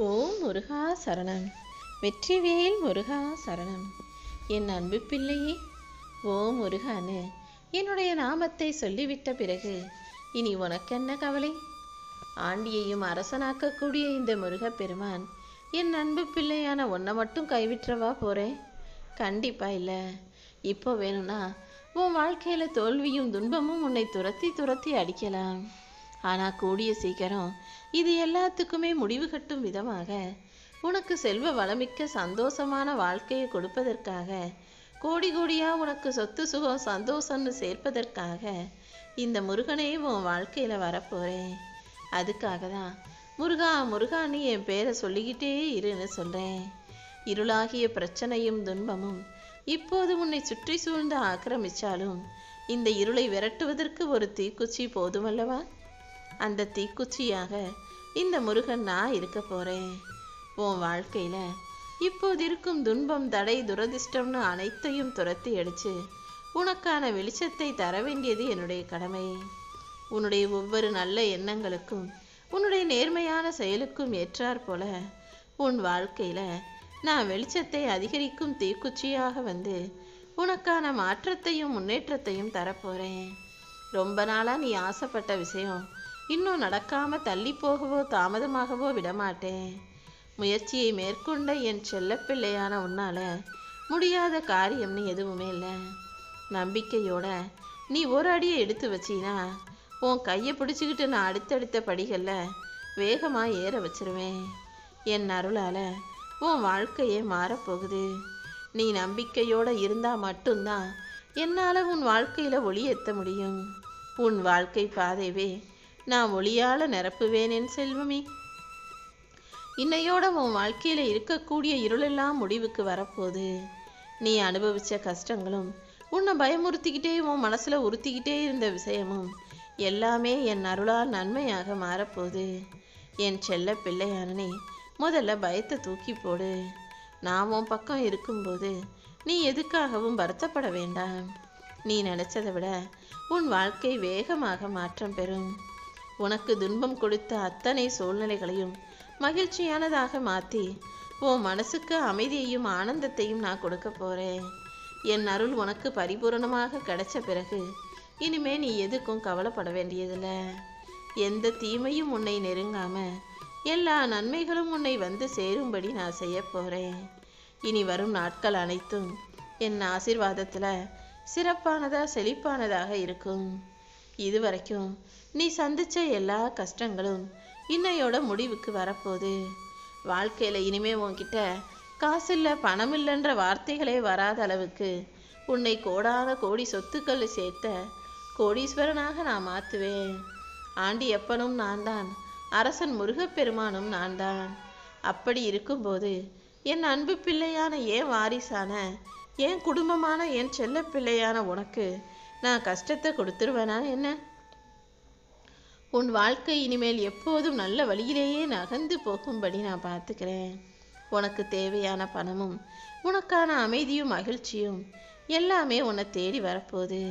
ஓம் முருகா சரணம். வெற்றிவேல் முருகா சரணம். என் அன்பு பிள்ளையே ஓம் முருகான்னு என்னுடைய நாமத்தை சொல்லிவிட்ட பிறகு இனி உனக்கென்ன கவலை? ஆண்டியையும் அரசனாக்கக்கூடிய இந்த முருகப் பெருமான் என் அன்பு பிள்ளையான உன்னை மட்டும் கைவிட்டுறவா போறேன் கண்டிப்பா இல்லை. இப்போ வேணும்னா உன் வாழ்க்கையில தோல்வியும் துன்பமும் உன்னை துரத்தி துரத்தி அடிக்கலாம். ஆனா கூடிய சீக்கிரம் இது எல்லாத்துக்குமே முடிவு கட்டும் விதமாக உனக்கு செல்வ வளமிக்க சந்தோஷமான வாழ்க்கையை கொடுப்பதற்காக கோடி கோடியா உனக்கு சொத்து சுகம் சந்தோஷம்னு சேர்ப்பதற்காக இந்த முருகனே உன் வாழ்க்கையில வரப்போறேன். அதுக்காக தான் முருகா முருகான்னு என் பேரை சொல்லிக்கிட்டே இருன்னு சொல்றேன். இருளாகிய பிரச்சனையும் துன்பமும் இப்போது உன்னை சுற்றி சூழ்ந்து ஆக்கிரமிச்சாலும் இந்த இருளை விரட்டுவதற்கு ஒரு தீக்குச்சி போதுமல்லவா? அந்த தீக்குச்சியாக இந்த முருகன் நான் இருக்க போறேன். உன் வாழ்க்கையில இப்போது இருக்கும் துன்பம் தடை துரதிர்ஷ்டம்னு அனைத்தையும் துரத்தி அடிச்சு உனக்கான வெளிச்சத்தை தர வேண்டியது என்னுடைய கடமை. உன்னுடைய ஒவ்வொரு நல்ல எண்ணங்களுக்கும் உன்னுடைய நேர்மையான செயலுக்கும் ஏற்றாற் போல உன் வாழ்க்கையில நான் வெளிச்சத்தை அதிகரிக்கும் தீக்குச்சியாக வந்து உனக்கான மாற்றத்தையும் முன்னேற்றத்தையும் தரப்போறேன் ரொம்ப நாளாக நீ ஆசைப்பட்ட விஷயம் இன்னும் நடக்காம தள்ளி போகவோ தாமதமாகவோ விடமாட்டேன். முயற்சியை மேற்கொண்ட என் செல்லப்பிள்ளையான உன்னால முடியாத காரியம்னு எதுவுமே இல்லை. நம்பிக்கையோட நீ ஒரு அடியை எடுத்து வச்சினா உன் கையை பிடிச்சிக்கிட்டு நான் அடுத்தடுத்த படிகளில் வேகமாக ஏற வச்சிருவேன். என் அருளால் உன் வாழ்க்கையே மாறப்போகுது. நீ நம்பிக்கையோடு இருந்தால் மட்டும்தான் என்னால் உன் வாழ்க்கையில் ஒளி முடியும். உன் வாழ்க்கை பாதைவே நான் ஒளியால நிரப்புவேன் என் செல்வமே. இன்னையோட உன் வாழ்க்கையில இருக்கக்கூடிய இருளெல்லாம் முடிவுக்கு வரப்போகுது. நீ அனுபவிச்ச கஷ்டங்களும் உன்னை பயமுறுத்திக்கிட்டே உன் மனசுல உறுத்திக்கிட்டே இருந்த விஷயமும் எல்லாமே என் அருளால் நன்மையாக மாறப்போகுது. என் செல்ல பிள்ளையானனே முதல்ல பயத்தை தூக்கி போடு. நான் உன் பக்கம் இருக்கும்போது நீ எதுக்காகவும் வருத்தப்பட வேண்டாம். நீ நினைச்சதை விட உன் வாழ்க்கை வேகமாக மாற்றம் பெறும். உனக்கு துன்பம் கொடுத்த அத்தனை சூழ்நிலைகளையும் மகிழ்ச்சியானதாக மாற்றி உன் மனசுக்கு அமைதியையும் ஆனந்தத்தையும் நான் கொடுக்க போகிறேன் என் அருள் உனக்கு பரிபூரணமாக கிடைச்ச பிறகு இனிமே நீ எதுக்கும் கவலைப்பட வேண்டியதில்லை. எந்த தீமையும் உன்னை நெருங்காம எல்லா நன்மைகளும் உன்னை வந்து சேரும்படி நான் செய்ய போகிறேன் இனி வரும் நாட்கள் அனைத்தும் என் ஆசிர்வாதத்தில் சிறப்பானதாக செழிப்பானதாக இருக்கும். இதுவரைக்கும் நீ சந்திச்ச எல்லா கஷ்டங்களும் இன்னையோட முடிவுக்கு வரப்போகுது. வாழ்க்கையில் இனிமே உன்கிட்ட காசு இல்லை பணம் இல்லைன்ற வார்த்தைகளே வராத அளவுக்கு உன்னை கோடான கோடி சொத்துக்கள் சேர்த்த கோடீஸ்வரனாக நான் மாற்றுவேன் ஆண்டி எப்பனும் நான் தான் அரசன் முருகப்பெருமானும் நான் தான் அப்படி இருக்கும்போது என் அன்பு பிள்ளையான ஏன் வாரிசான என் குடும்பமான என் செல்ல பிள்ளையான உனக்கு நான் கஷ்டத்தை கொடுத்துருவேனா என்ன? உன் வாழ்க்கை இனிமேல் எப்போதும் நல்ல வழியிலேயே நகர்ந்து போகும்படி நான் பார்த்துக்கிறேன். உனக்கு தேவையான பணமும் உனக்கான அமைதியும் மகிழ்ச்சியும் எல்லாமே உன்னை தேடி வரப்போகுது.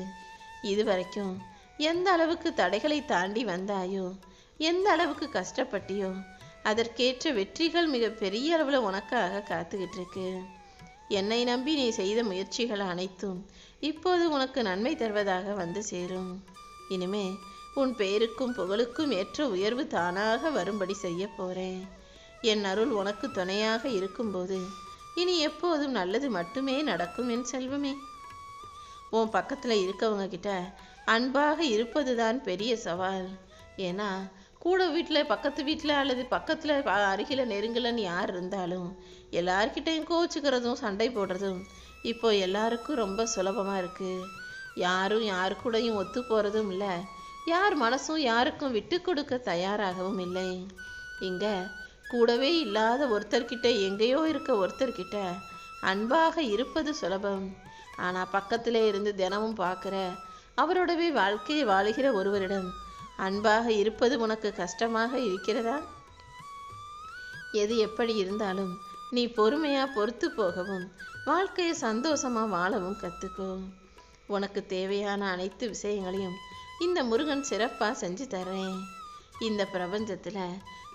இது வரைக்கும் எந்த அளவுக்கு தடைகளை தாண்டி வந்தாயோ எந்த அளவுக்கு கஷ்டப்பட்டியோ அதற்கேற்ற வெற்றிகள் மிக பெரிய அளவில் உனக்காக காத்துக்கிட்டு இருக்கு. என்னை நம்பி நீ செய்த முயற்சிகள் அனைத்தும் இப்போது உனக்கு நன்மை தருவதாக வந்து சேரும். இனிமே உன் பெயருக்கும் புகழுக்கும் ஏற்ற உயர்வு தானாக வரும்படி செய்ய போறேன். என் அருள் உனக்கு துணையாக இருக்கும்போது இனி எப்போதும் நல்லது மட்டுமே நடக்கும் என் செல்வமே. உன் பக்கத்தில் இருக்கவங்க கிட்ட அன்பாக இருப்பதுதான் பெரிய சவால். ஏன்னா கூட வீட்டில் பக்கத்து வீட்டில் அல்லது பக்கத்தில் அருகில் நெருங்கலன்னு யார் இருந்தாலும் எல்லார்கிட்டையும் கோச்சுக்கிறதும் சண்டை போடுறதும் இப்போ எல்லாருக்கும் ரொம்ப சுலபமாக இருக்குது யாரும் யாரு கூடயும் ஒத்து போகிறதும் இல்லை. யார் மனசும் யாருக்கும் விட்டு கொடுக்க தயாராகவும் இல்லை. இங்கே கூடவே இல்லாத ஒருத்தர்கிட்ட எங்கேயோ இருக்க ஒருத்தர்கிட்ட அன்பாக இருப்பது சுலபம். ஆனால் பக்கத்திலே இருந்து தினமும் பார்க்குற அவரோடவே வாழ்க்கையை வாழுகிற ஒருவரிடம் அன்பாக இருப்பது உனக்கு கஷ்டமாக இருக்கிறதா? எது எப்படி இருந்தாலும் நீ பொறுமையா பொறுத்து போகவும் வாழ்க்கையை சந்தோஷமா வாழவும் கத்துக்கோ. உனக்கு தேவையான அனைத்து விஷயங்களையும் இந்த முருகன் சிறப்பா செஞ்சு தர்றேன் இந்த பிரபஞ்சத்தில்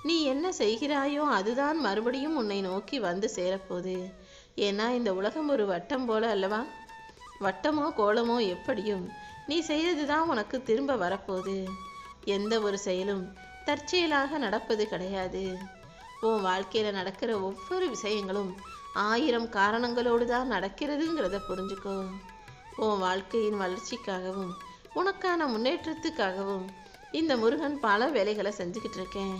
நீ என்ன செய்கிறாயோ அதுதான் மறுபடியும் உன்னை நோக்கி வந்து சேரப்போகுது. ஏன்னா இந்த உலகம் ஒரு வட்டம் போல அல்லவா? வட்டமோ கோலமோ எப்படியும் நீ செய்தது தான் உனக்கு திரும்ப வரப்போகுது. எந்த ஒரு செயலும் தற்செயலாக நடப்பது கிடையாது. உன் வாழ்க்கையில் நடக்கிற ஒவ்வொரு விஷயங்களும் ஆயிரம் காரணங்களோடு தான் நடக்கிறதுங்கிறத புரிஞ்சுக்கோ. உன் வாழ்க்கையின் வளர்ச்சிக்காகவும் உனக்கான முன்னேற்றத்துக்காகவும் இந்த முருகன் பல வேலைகளை செஞ்சுக்கிட்டு இருக்கேன்.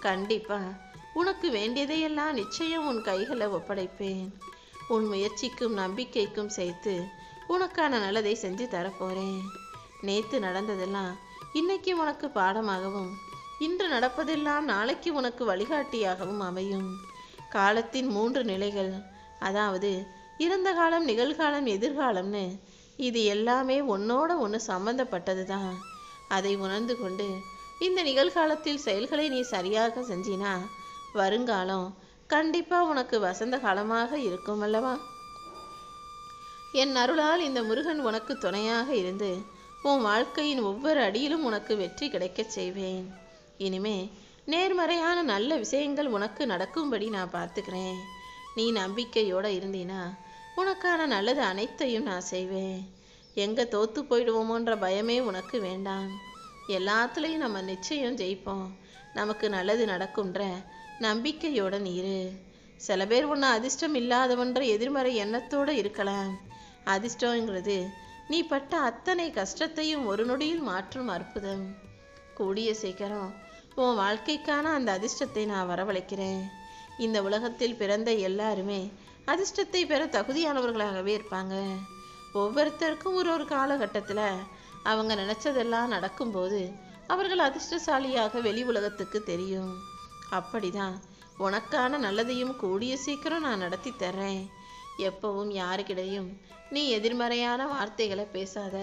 கண்டிப்பாக உனக்கு வேண்டியதையெல்லாம் நிச்சயம் உன் கைகளை ஒப்படைப்பேன். உன் முயற்சிக்கும் நம்பிக்கைக்கும் சேர்த்து உனக்கான நல்லதை செஞ்சு தரப்போகிறேன் நேற்று நடந்ததெல்லாம் இன்னைக்கு உனக்கு பாடமாகவும் இன்று நடப்பதெல்லாம் நாளைக்கு உனக்கு வழிகாட்டியாகவும் அமையும். காலத்தின் மூன்று நிலைகள். அதாவது இறந்த காலம் நிகழ்காலம் எதிர்காலம்னு இது எல்லாமே ஒன்னோட ஒன்று சம்பந்தப்பட்டது தான் அதை உணர்ந்து கொண்டு இந்த நிகழ்காலத்தில் செயல்களை நீ சரியாக செஞ்சினா வருங்காலம் கண்டிப்பா உனக்கு வசந்த காலமாக இருக்கும் அல்லவா? என் அருளால் இந்த முருகன் உனக்கு துணையாக இருந்து உன் வாழ்க்கையின் ஒவ்வொரு அடியிலும் உனக்கு வெற்றி கிடைக்கச் செய்வேன். இனிமே நேர்மறையான நல்ல விஷயங்கள் உனக்கு நடக்கும்படி நான் பார்த்துக்கிறேன். நீ நம்பிக்கையோட இருந்தீனா உனக்கான நல்லது அனைத்தையும் நான் செய்வேன். எங்க தோத்து போயிடுவோமோன்ற பயமே உனக்கு வேண்டாம். எல்லாத்துலேயும் நம்ம நிச்சயம் ஜெயிப்போம். நமக்கு நல்லது நடக்கும்ன்ற நம்பிக்கையோட நீரு சில பேர் உன்னை அதிர்ஷ்டம் இல்லாதவன்ற எதிர்மறை எண்ணத்தோட இருக்கலாம். அதிர்ஷ்டங்கிறது நீ பட்ட அத்தனை கஷ்டத்தையும் ஒரு நொடியில் மாற்றும் அற்புதம். கூடிய சீக்கிரம் உன் வாழ்க்கைக்கான அந்த அதிர்ஷ்டத்தை நான் வரவழைக்கிறேன். இந்த உலகத்தில் பிறந்த எல்லாருமே அதிர்ஷ்டத்தை பெற தகுதியானவர்களாகவே இருப்பாங்க. ஒவ்வொருத்தருக்கும் ஒரு ஒரு காலகட்டத்தில் அவங்க நினைச்சதெல்லாம் நடக்கும்போது அவர்கள் அதிர்ஷ்டசாலியாக வெளி உலகத்துக்கு தெரியும். அப்படிதான் உனக்கான நல்லதையும் கூடிய சீக்கிரம் நான் நடத்தி தர்றேன். எப்பவும் யாருக்கிடையும் நீ எதிர்மறையான வார்த்தைகளை பேசாத.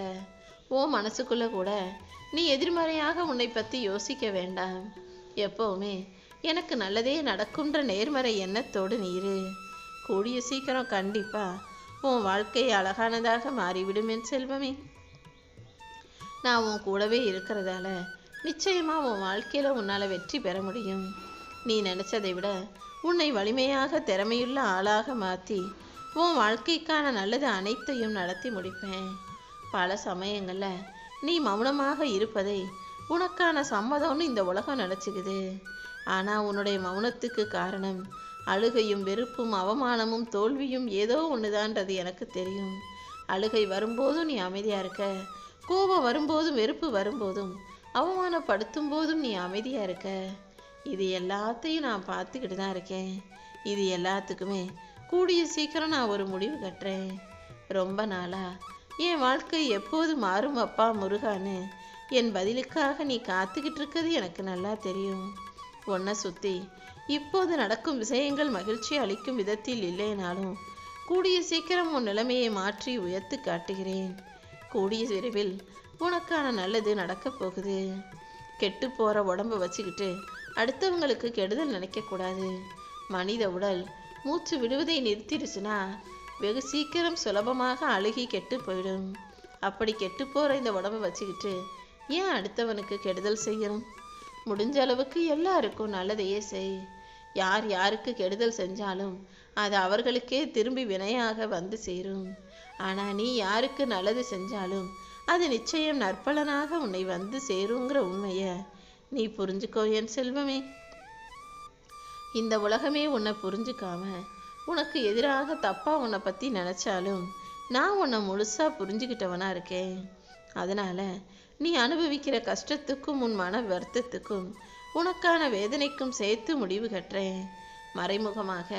ஓ மனசுக்குள்ள கூட நீ எதிர்மறையாக உன்னை பற்றி யோசிக்க வேண்டாம். எப்பவுமே எனக்கு நல்லதே நடக்கும்ன்ற நேர்மறை எண்ணத்தோடு நீரு. கூடிய சீக்கிரம் கண்டிப்பா உன் வாழ்க்கை அழகானதாக மாறிவிடும் என் செல்வமே. நான் உன் கூடவே இருக்கிறதால நிச்சயமா உன் வாழ்க்கையில உன்னால வெற்றி பெற முடியும். நீ நினைச்சதை விட உன்னை வலிமையாக திறமையுள்ள ஆளாக மாற்றி உன் வாழ்க்கைக்கான நல்லது அனைத்தையும் நடத்தி முடிப்பேன். பல சமயங்களில் நீ மௌனமாக இருப்பதை உனக்கான சம்மதம்னு இந்த உலகம் நினச்சிக்குது. ஆனால் உன்னுடைய மௌனத்துக்கு காரணம் அழுகையும் வெறுப்பும் அவமானமும் தோல்வியும் ஏதோ ஒன்றுதான்றது எனக்கு தெரியும். அழுகை வரும்போதும் நீ அமைதியாக இருக்க கோபம் வரும்போதும் வெறுப்பு வரும்போதும் அவமானப்படுத்தும் போதும் நீ அமைதியாக இருக்க. இது எல்லாத்தையும் நான் பார்த்துக்கிட்டு தான் இருக்கேன். இது எல்லாத்துக்குமே கூடிய சீக்கிரம் நான் ஒரு முடிவு கட்டுறேன். ரொம்ப நாளா? என் வாழ்க்கை எப்போது மாறும் அப்பா முருகான்னு என் பதிலுக்காக நீ காத்துக்கிட்டு இருக்கிறது எனக்கு நல்லா தெரியும். உன்னை சுற்றி இப்போது நடக்கும் விஷயங்கள் மகிழ்ச்சி அளிக்கும் விதத்தில் இல்லைனாலும் கூடிய சீக்கிரம் உன் நிலைமையை மாற்றி உயர்த்து காட்டுகிறேன். கூடிய விரைவில் உனக்கான நல்லது நடக்கப் போகுது. கெட்டு போகிற உடம்ப வச்சுக்கிட்டு அடுத்தவங்களுக்கு கெடுதல் நினைக்கக்கூடாது மனித உடல் மூச்சு விடுவதை நிறுத்திடுச்சுன்னா வெகு சீக்கிரம் சுலபமாக அழுகி கெட்டு போயிடும். அப்படி கெட்டு போகிற இந்த உடம்ப வச்சுக்கிட்டு ஏன் அடுத்தவனுக்கு கெடுதல் செய்யணும்? முடிஞ்ச அளவுக்கு எல்லாருக்கும் நல்லதையே செய். யார் யாருக்கு கெடுதல் செஞ்சாலும் அது அவர்களுக்கே திரும்பி வினையாக வந்து சேரும். ஆனால் நீ யாருக்கு நல்லது செஞ்சாலும் அது நிச்சயம் நற்பலனாக உன்னை வந்து சேருங்கிற உண்மையை நீ புரிஞ்சுக்கோ என் செல்வமே. இந்த உலகமே உன்னை புரிஞ்சுக்காம உனக்கு எதிராக தப்பா உன்னை பத்தி நினைச்சாலும் நான் உன்னை முழுசா புரிஞ்சுக்கிட்டவனா இருக்கேன். அதனால நீ அனுபவிக்கிற கஷ்டத்துக்கும் உன் மன வருத்தத்துக்கும் உனக்கான வேதனைக்கும் சேர்த்து முடிவு கட்டுறேன். மறைமுகமாக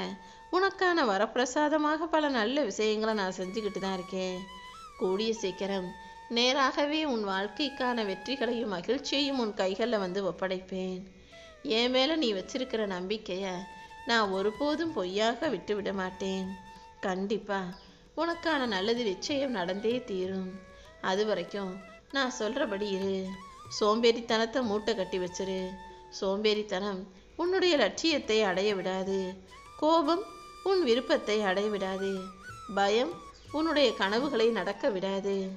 உனக்கான வரப்பிரசாதமாக பல நல்ல விஷயங்களை நான் செஞ்சுக்கிட்டு தான் இருக்கேன். கூடிய சீக்கிரம் நேராகவே உன் வாழ்க்கைக்கான வெற்றிகளையும் மகிழ்ச்சியையும் உன் கைகளில் வந்து ஒப்படைப்பேன். என் மேலே நீ வச்சிருக்கிற நம்பிக்கையை நான் ஒருபோதும் பொய்யாக விட்டு விட மாட்டேன். கண்டிப்பா உனக்கான நல்லது நிச்சயம் நடந்தே தீரும். அது வரைக்கும் நான் சொல்கிறபடி இரு. சோம்பேறித்தனத்தை மூட்டை கட்டி வச்சிரு. சோம்பேறித்தனம் உன்னுடைய லட்சியத்தை அடைய விடாது. கோபம் உன் விருப்பத்தை அடைய விடாது. பயம் உன்னுடைய கனவுகளை நடக்க விடாது.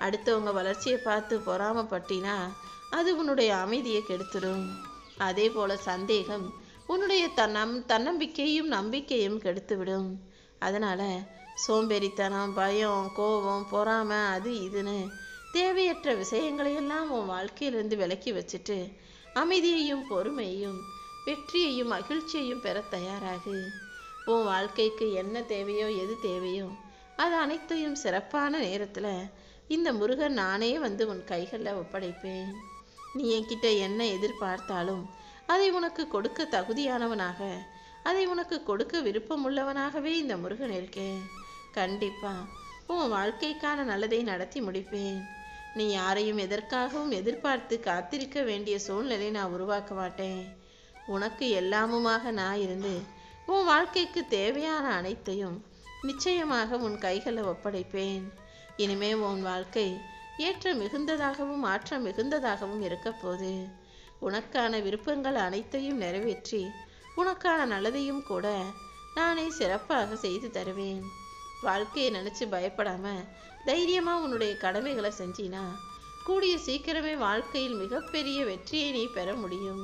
அடுத்தவங்க வளர்ச்சியை பார்த்து பொறாமப்பட்டினா அது உன்னுடைய அமைதியை கெடுத்துடும் அதே போல சந்தேகம் உன்னுடைய தன்னம் தன்னம்பிக்கையும் நம்பிக்கையும் கெடுத்துவிடும். அதனால சோம்பேறித்தனம் பயம் கோபம் பொறாமை அது இதுன்னு தேவையற்ற விஷயங்களையெல்லாம் உன் வாழ்க்கையிலிருந்து விலக்கி வச்சுட்டு அமைதியையும் பொறுமையையும் வெற்றியையும் மகிழ்ச்சியையும் பெற தயாராகு. உன் வாழ்க்கைக்கு என்ன தேவையோ எது தேவையோ அது அனைத்தையும் சிறப்பான நேரத்தில் இந்த முருகன் நானே வந்து உன் கைகளில் ஒப்படைப்பேன். நீ என்கிட்ட என்ன எதிர்பார்த்தாலும் அதை உனக்கு கொடுக்க தகுதியானவனாக அதை உனக்கு கொடுக்க விருப்பமுள்ளவனாகவே இந்த முருகன் இருக்கேன். கண்டிப்பா உன் வாழ்க்கைக்கான நல்லதை நடத்தி முடிப்பேன். நீ யாரையும் எதற்காகவும் எதிர்பார்த்து காத்திருக்க வேண்டிய சூழ்நிலை நான் உருவாக்க மாட்டேன். உனக்கு எல்லாமுமாக நான் இருந்து உன் வாழ்க்கைக்கு தேவையான அனைத்தையும் நிச்சயமாக உன் கைகளை ஒப்படைப்பேன். இனிமே உன் வாழ்க்கை ஏற்ற மிகுந்ததாகவும் ஆற்றம் மிகுந்ததாகவும் இருக்கப்போது. உனக்கான விருப்பங்கள் அனைத்தையும் நிறைவேற்றி உனக்கான நல்லதையும் கூட நானே சிறப்பாக செய்து தருவேன். வாழ்க்கையை நினைச்சு பயப்படாம தைரியமா உன்னுடைய கடமைகளை செஞ்சினா கூடிய சீக்கிரமே வாழ்க்கையில் மிகப்பெரிய வெற்றியை நீ பெற முடியும்.